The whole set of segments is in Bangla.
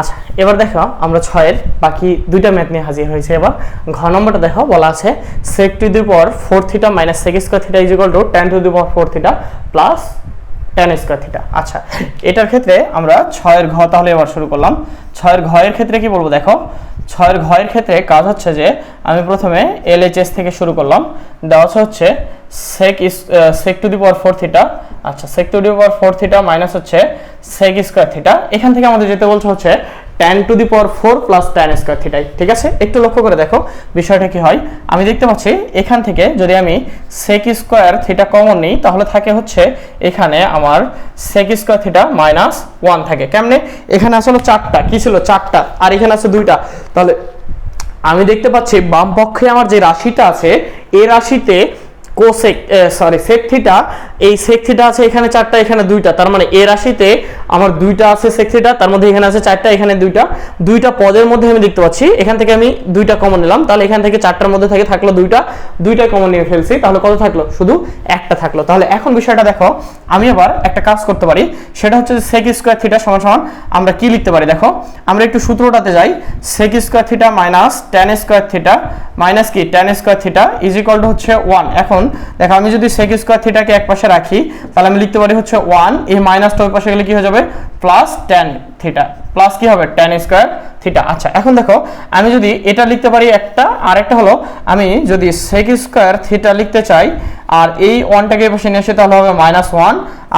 আচ্ছা এবার দেখো আমরা ছয়ের বাকি দুইটা ম্যাথ নিয়ে হাজির হয়েছে। এবার ঘ নম্বরটা দেখো, বলা আছে sec to the power four theta minus sec square theta is equal to tan to the power four theta plus tan square theta আচ্ছা এটার ক্ষেত্রে আমরা ছয়ের ঘ তাহলে এবার শুরু করলাম। ছয়ের ঘয়ের ক্ষেত্রে কি বলব দেখো? ছয়ের ঘয়ের ক্ষেত্রে কাজ হচ্ছে যে আমি প্রথমে এলএচএস থেকে শুরু করলাম। দেওয়া হচ্ছে sec sec to the power four theta আচ্ছা sec to the power four theta minus হচ্ছে সেক স্কোয়ার থিটা এখান থেকে আমাদের যেতে বলছে হচ্ছে tan to the power four plus tan square থিটাই ঠিক আছে? একটু লক্ষ্য করে দেখো বিষয়টা কি হয়। আমি দেখতে পাচ্ছি এখান থেকে যদি আমি সেক স্কোয়ার থিটা কমন নিই, তাহলে থাকে হচ্ছে এখানে আমার sec square theta minus one থাকে। কেমনে? এখানে আসলে চারটা। কি ছিল? চারটা। আর এখানে আছে দুইটা। তাহলে আমি দেখতে পাচ্ছি বাম পক্ষে আমার যে রাশিটা আছে এই রাশিতে কোসেক সরি সেক থিটা এই সেক থিটা আছে এখানে চারটা, এখানে দুইটা। তার মানে এ রাশিতে আমার দুইটা আছে সেক থিটা তার মধ্যে এখানে আছে চারটা, এখানে দুইটা। দুইটা পদের মধ্যে আমি দেখতে পাচ্ছি, এখান থেকে আমি দুইটা কমন নিলাম। তাহলে এখান থেকে চারটার মধ্যে থেকে, থাকল দুইটা। দুইটা কমন নিয়ে ফেলছি, তাহলে কত থাকল? শুধু একটা থাকল। তাহলে এখন বিষয়টা দেখো, আমি আবার একটা কাজ করতে পারি। সেটা হচ্ছে সেক স্কোয়ার থিটা সমান সমান আমরা কি লিখতে পারি? দেখো, আমরা একটু সূত্রটাতে যাই। Sec square theta minus tan square theta minus কি? Tan square theta is equal to হচ্ছে ওয়ান এখন দেখো, আমি যদি সেক স্কোয়ার থিটাকে এক পাশে রাখি, তাহলে আমি লিখতে পারি হচ্ছে ওয়ান এই মাইনাসটা ওই পাশে গেলে কি হয়ে যাবে? প্লাস টেন থিটা প্লাস কি হবে? টেন স্কোয়ার থিটা আচ্ছা এখন দেখো, আমি যদি এটা লিখতে পারি একটা, আর একটা হলো, আমি যদি সেক স্কোয়ার থিটা লিখতে চাই, আর এই ওয়ানটাকে বসে নিয়ে আসে, তাহলে হবে মাইনাস ওয়ান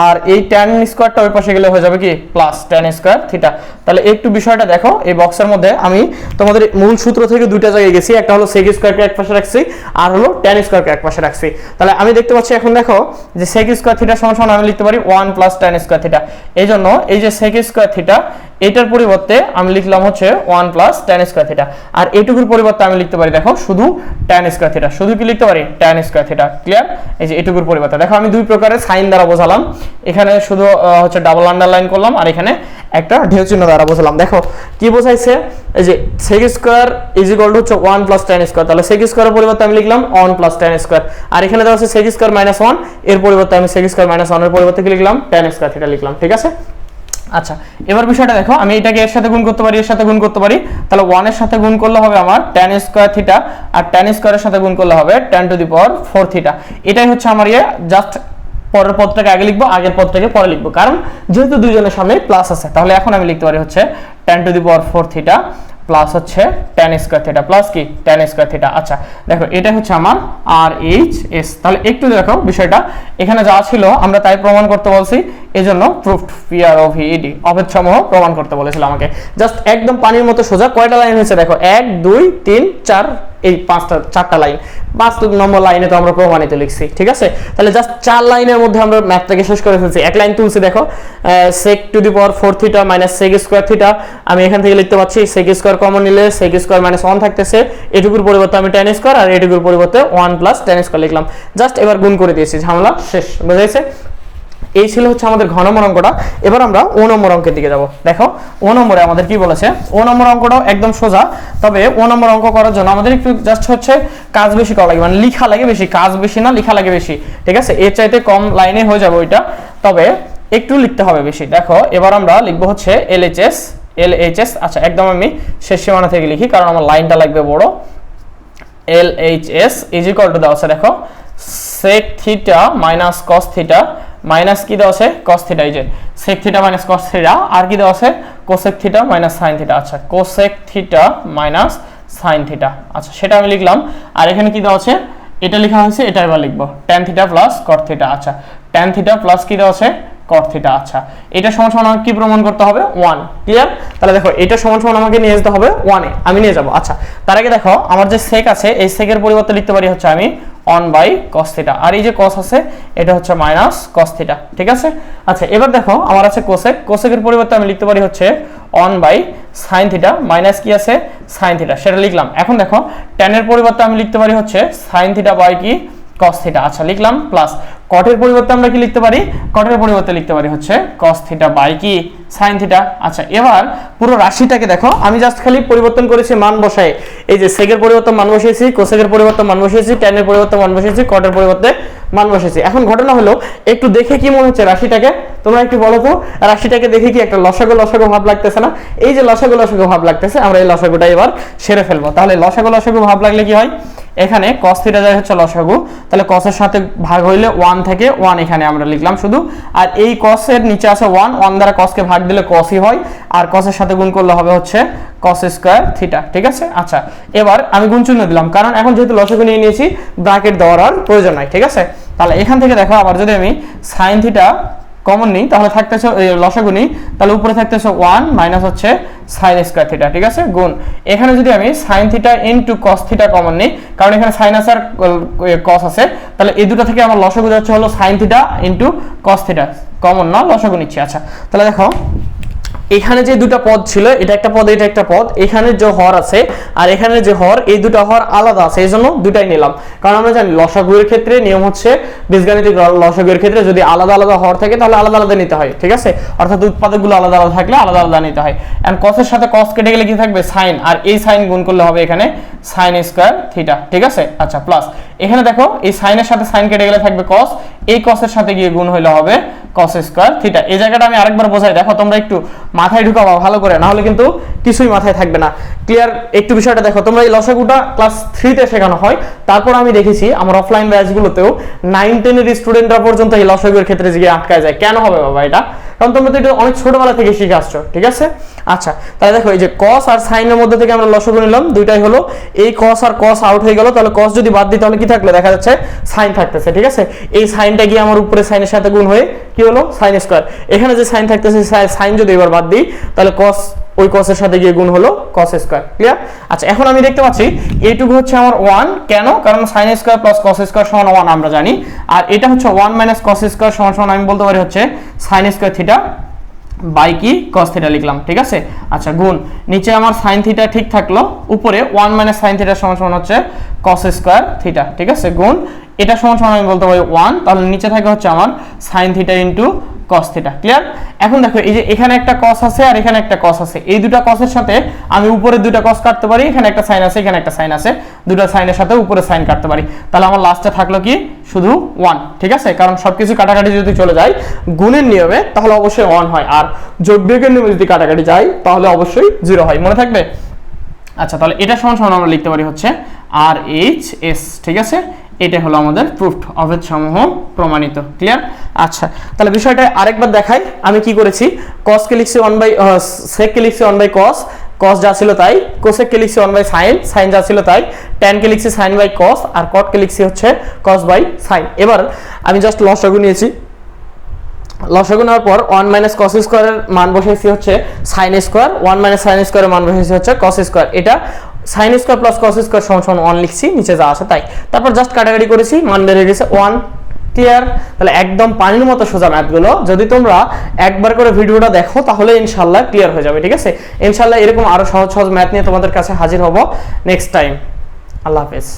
আর এই টেন স্কোয়ারটা ওই পাশে গেলে হয়ে যাবে কি? প্লাস টেন স্কোয়ার থিটা তাহলে একটু বিষয়টা দেখো, এই বক্সের মধ্যে আমি তোমাদের মূল সূত্র থেকে দুইটা জায়গায় গেছি, একটা হলো সেক স্কোয়ারকে এক পাশে রাখছি, আর হলো টেন স্কোয়ারকে এক পাশে রাখছি। তাহলে আমি দেখতে পাচ্ছি এখন দেখো যে সেক স্কোয়ার থিটা সমান সমান আমি লিখতে পারি one plus tan square theta এই জন্য এই যে সেক স্কোয়ার থিটা এটার পরিবর্তে আমি লিখলাম হচ্ছে one plus tan square theta আর এটুকুর পরিবর্তে আমি লিখতে পারি দেখো শুধু টেন স্কোয়ার থিটা শুধু কি লিখতে পারি? টেন স্কোয়ার থিটা ক্লিয়ার এই যে এটুকুর পরিবর্তে। দেখো আমি দুই প্রকারের সাইন দ্বারা বোঝালাম। এখানে শুধু হচ্ছে ডাবল আন্ডারলাইন করলাম, আর এখানে একটা ঢেউ চিহ্ন দ্বারা বোঝালাম দেখো, কি বোঝাইছে? এই যে sec square is equal to হচ্ছে ওয়ান প্লাস টেন স্কোয়ার তাহলে সেক স্কোয়ারের পরিবর্তে আমি লিখলাম ওয়ান প্লাস টেন স্কোয়ার আর এখানে দেওয়া আছে সেক স্কোয়ার মাইনাস ওয়ানের পরিবর্তে আমি সেক স্কোয়ার মাইনাস ওয়ানের পরিবর্তে লিখলাম? টেন স্কোয়ার থিটা লিখলাম, ঠিক আছে? আচ্ছা এবার বিষয়টা দেখো, আমি এটাকে এর সাথে গুণ করতে পারি, এর সাথে গুণ করতে পারি। তাহলে ওয়ানের সাথে গুণ করলে হবে আমার টেন স্কোয়ার থিটা আর টেন স্কোয়ারের সাথে গুণ করলে হবে tan to the power four theta এটাই হচ্ছে আমার ইয়ে জাস্ট পরের পদটাকে আগে লিখব, আগের পদটাকে পরে লিখব। কারণ যেহেতু দুইজনের সামনে প্লাস আছে, তাহলে এখন আমি লিখতে পারি হচ্ছে tan to the power four theta plus হচ্ছে টেন স্কোয়ার থিটা প্লাস কি? টেন স্কোয়ার থিটা আচ্ছা দেখো এটা হচ্ছে আমার আর এইচ এস তাহলে একটু দেখো বিষয়টা। এখানে যা ছিল, আমরা তাই প্রমাণ করতে বলছি। এই জন্য প্রুফ পিআর ও ভিইডি অভেদ সমূহ প্রমাণ করতে বলেছিল আমাকে। জাস্ট একদম পানির মতো সোজা কয়টা লাইন হয়েছে দেখো? এক, দুই, তিন, চার এই পাঁচটা, চারটা লাইন পাঁচ নম্বর লাইনে তো আমরা প্রমাণিত লিখছি, ঠিক আছে? তাহলে জাস্ট চার লাইনের মধ্যে আমরা ম্যাথটাকে শেষ করে ফেলছি। এক লাইন তুলছি, দেখো। Sec to the power four theta minus sec square theta আমি এখান থেকে লিখতে পাচ্ছি সেক স্কোয়ার কমন নিলে সেক স্কোয়ার মাইনাস ওয়ান থাকতেছে। এটুকুর পরিবর্তে আমি টেন স্কোয়ার আর এটুকুর পরিবর্তে ওয়ান প্লাস টেন স্কোয়ার লিখলাম। জাস্ট এবার গুণ করে দিয়েছি, ঝামেলা শেষ বুঝাইছে এই ছিল হচ্ছে আমাদের ঘন নম্বর অঙ্কটা এবার আমরা ও নম্বর অঙ্কের দিকে যাব। দেখো, ও নম্বরে আমাদের কি বলেছে? ও নম্বর অঙ্কটাও একদম সোজা, তবে ও নম্বর অঙ্ক করার জন্য আমাদের একটু জাস্ট হচ্ছে কাজ বেশি করা লাগে মানে লিখা লাগে বেশি, কাজ বেশি না, লিখা লাগে বেশি, ঠিক আছে? এর চাইতে কম লাইনে হয়ে যাবে ওইটা, তবে একটু লিখতে হবে বেশি। দেখো, এবার আমরা লিখব হচ্ছে এলএইচএস এলএইচএস আচ্ছা একদম আমি শেষ সীমানা থেকে লিখি, কারণ আমার লাইনটা লাগবে বড়। L H S is equal to দেওয়া আছে দেখো sec theta minus cos theta minus কি দেওয়া আছে? কস থিটা এই যে sec theta minus cos theta আর কি দেওয়া আছে? Cosec theta minus sine theta আচ্ছা cosec theta minus sine theta আচ্ছা সেটা আমি লিখলাম। আর এখানে কি দেওয়া আছে? এটা লেখা হয়েছে, এটা এবার লিখব। Tan theta plus cot theta আচ্ছা ট্যান থিটা প্লাস কি দেওয়া আছে? কট থিটা আচ্ছা এটা সমান সমান আমাকে কি প্রমাণ করতে হবে? ওয়ান ক্লিয়ার তাহলে দেখো, এটা সমান সমান আমাকে নিয়ে যেতে হবে ওয়ানে আমি নিয়ে যাব। আচ্ছা তার আগে দেখো, আমার যে সেক আছে, এই সেকের পরিবর্তে লিখতে পারি হচ্ছে আমি অন বাই কস থিটা আর এই যে কস আছে, এটা হচ্ছে মাইনাস কস থিটা ঠিক আছে? আচ্ছা এবার দেখো, আমার আছে কোসেক কোসেকের পরিবর্তে আমি লিখতে পারি হচ্ছে one by sine theta minus কি আছে? সাইন থিটা সেটা লিখলাম। এখন দেখো ট্যানের পরিবর্তে আমি লিখতে পারি হচ্ছে সাইন থিটা বাই কি? Cos থিটা আচ্ছা লিখলাম প্লাস কটের পরিবর্তে আমরা কি লিখতে পারি? কটের পরিবর্তে লিখতে পারি হচ্ছে cos থিটা বাই কি? sin থিটা আচ্ছা এবার পুরো রাশিটাকে দেখো। আমি জাস্ট খালি পরিবর্তন করেছি মান বসাই এই যে সেকের পরিবর্তে মান বসিয়েছি কোসেকের পরিবর্তে মান বসিয়েছি ট্যানের পরিবর্তে মান বসিয়েছি কটের পরিবর্তে মান বসিয়েছি। এখন ঘটনা হলো, একটু দেখে কি মনে হচ্ছে রাশিটাকে? তোমরা একটু বলো তো, রাশিটাকে দেখে কি একটা লসাগু লসাগু ভাব লাগতেছে না? এই যে লসাগু লসাগু ভাব লাগতেছে, আমরা এই লসাগুটা এবার সেরে ফেলব। তাহলে লসাগু লসাগু ভাব লাগলে কি হয়? এখানে cos থিটা যায় হচ্ছে লসাগু তাহলে cos এর সাথে ভাগ হইলে 1 থেকে 1 এখানে আমরা লিখলাম শুধু। আর এই cos এর নিচে আছে 1 1 দ্বারা cos কে ভাগ দিলে cos ই হয়। আর cos এর সাথে গুণ করলে হবে হচ্ছে cos স্কয়ার থিটা ঠিক আছে? আচ্ছা এবার আমি গুণ চিহ্ন দিলাম, কারণ এখন যেহেতু লসাগু নিয়ে নিয়েছি ব্র্যাকেট দেওয়ার প্রয়োজন নাই, ঠিক আছে? তাহলে এখান থেকে দেখো, আবার যদি আমি sin থিটা কমন নিই, তাহলে থাকতেছে লসাগু নিই তাহলে উপরে থাকতেছে ওয়ান মাইনাস হচ্ছে সাইন স্কোয়ার থিটা ঠিক আছে? গুণ, এখানে যদি আমি sine theta into cos theta common নিই, কারণ এখানে সাইন আছে আর কস আছে, তাহলে এই দুটো থেকে আমার লসাগু যাচ্ছে হলো sine theta into cos theta common না? লসাগু নিচ্ছি আচ্ছা। তাহলে দেখো এখানে যে দুটো পদ ছিল, এটা একটা পদ, এটা একটা পদ, এখানে যে হর আছে আর এখানে যে হর, এই দুটো হর আলাদা আছে এই জন্য দুটাই নিলাম। কারণ আমরা জানি লসাগুয়ের ক্ষেত্রে নিয়ম হচ্ছে বীজগাণিতিক লসাগুয়ের ক্ষেত্রে যদি আলাদা আলাদা হর থাকে, তাহলে আলাদা আলাদা নিতে হয়, ঠিক আছে? অর্থাৎ উৎপাদকগুলো আলাদা আলাদা থাকলে আলাদা আলাদা নিতে হয়। এন্ড কসের সাথে কস কেটে গেলে কি থাকবে? সাইন আর এই সাইন গুণ করলে হবে এখানে সাইন স্কয়ার থিটা ঠিক আছে? আচ্ছা প্লাস এখানে দেখো, এই সাইনের সাথে সাইন কেটে গেলে থাকবে কস এই কসের সাথে গিয়ে গুণ হইলে হবে কস স্কয়ার থিটা এই জায়গাটা আমি আরেকবার বোঝাই, দেখো তোমরা একটু মাথায় ঢুকাবা ভালো করে না হলে কিন্তু কিছুই মাথায় থাকবে না। ক্লিয়ার একটু বিষয়টা দেখো, তোমরা এই লসাগুটা ক্লাস থ্রিতে শেখানো হয়, তারপর আমি দেখেছি আমার অফলাইন ব্যাচগুলোতেও নাইন টেনের স্টুডেন্টরা পর্যন্ত এই লসাগুর ক্ষেত্রে গিয়ে আটকায় যায়। কেন হবে বাবা এটা? কারণ তোমরা তো এটা অনেক ছোটবেলা থেকে শিখে আসছো, ঠিক আছে? আচ্ছা তাহলে দেখো, এই যে কস আর সাইনের মধ্যে থেকে আমরা লসগু নিলাম, দুইটাই হলো এই কস আর কস আউট হয়ে গেল, তাহলে কস যদি বাদ দিই, তাহলে কি থাকল? দেখা যাচ্ছে সাইন থাকতেছে, ঠিক আছে? এই সাইনটা গিয়ে আমার উপরে সাইনের সাথে গুণ হয়ে কি হলো? সাইন স্কোয়ার এখানে যে সাইন থাকতেছে সাইন যদি এবার বাদ দিই, তাহলে কস ওই কসের সাথে গিয়ে গুণ হলো কস স্কোয়ার ক্লিয়ার আচ্ছা এখন আমি দেখতে পাচ্ছি এইটুকু হচ্ছে আমার ওয়ান কেন? কারণ sine square plus cos square সমান ওয়ান আমরা জানি। আর এটা হচ্ছে ওয়ান মাইনাস কস স্কোয়ার সমান সমান আমি বলতে পারি হচ্ছে সাইন স্কোয়ার থিটা বাই কি? কস থিটা লিখলাম, ঠিক আছে? আচ্ছা গুণ। নিচে আমার সাইন থিটা ঠিক থাকল, উপরে ওয়ান মাইনাস সাইন থিটা সমান সমান হচ্ছে কস স্কোয়ার থিটা ঠিক আছে? গুণ। এটা সমান সমান আমি বলতে পারি ওয়ান তাহলে নিচে থাকে হচ্ছে আমার sine theta into cos theta clear এখন দেখো, এই যে এখানে একটা কস আছে আর এখানে একটা কস আছে। এই দুটা কসের সাথে আমি উপরে দুটা কস কাটতে পারি, এখানে একটা সাইন আছে, এখানে একটা সাইন আছে। দুটো সাইনের সাথে উপরে সাইন কাটতে পারি। তাহলে আমার লাস্টে থাকল কি? শুধু ওয়ান ঠিক আছে? কারণ সবকিছু কাটাকাটি যদি চলে যায়, গুণের নিয়মে তাহলে অবশ্যই ওয়ান হয়। আর যোগ বিয়োগের নিয়মে যদি কাটাকাটি যায়, তাহলে অবশ্যই জিরো হয়। মনে থাকবে? আচ্ছা তাহলে এটা সমান সমান আমরা লিখতে পারি হচ্ছে আর এইচ এস ঠিক আছে? এটা হলো আমাদের প্রুফড অভেদ সমূহ প্রমাণিত ক্লিয়ার আচ্ছা তাহলে বিষয়টা আরেকবার দেখাই, আমি কি করেছি? কসকে লিখছি ওয়ান বাই সেককে লিখছি ওয়ান বাই কস কস যা ছিল তাই কোসেককে লিখছি ওয়ান বাই সাইন সাইন যা ছিল তাই টেনকে লিখছি সাইন বাই কস আর কটকে লিখছি হচ্ছে কস বাই সাইন এবার আমি জাস্ট লসগু নিয়েছি। লসাগু নেওয়ার পর ওয়ান মাইনাস কস স্কোয়ারের মান বসেছি হচ্ছে sine square one minus sine স্কোয়ারের মান বসেছি হচ্ছে কস স্কোয়ার এটা sine square plus cos square সমান সমান ওয়ান লিখছি, নিচে যা আছে তাই। তারপর জাস্ট কাটাকাটি করেছি মান বেরিয়ে গেছে ওয়ান ক্লিয়ার তাহলে একদম পানির মতো সোজা ম্যাথগুলো যদি তোমরা একবার করে ভিডিওটা দেখো, তাহলে ইনশাল্লাহ ক্লিয়ার হয়ে যাবে, ঠিক আছে? ইনশাল্লাহ এরকম আরও সহজ সহজ ম্যাথ নিয়ে তোমাদের কাছে হাজির হব নেক্সট টাইম আল্লাহ হাফেজ।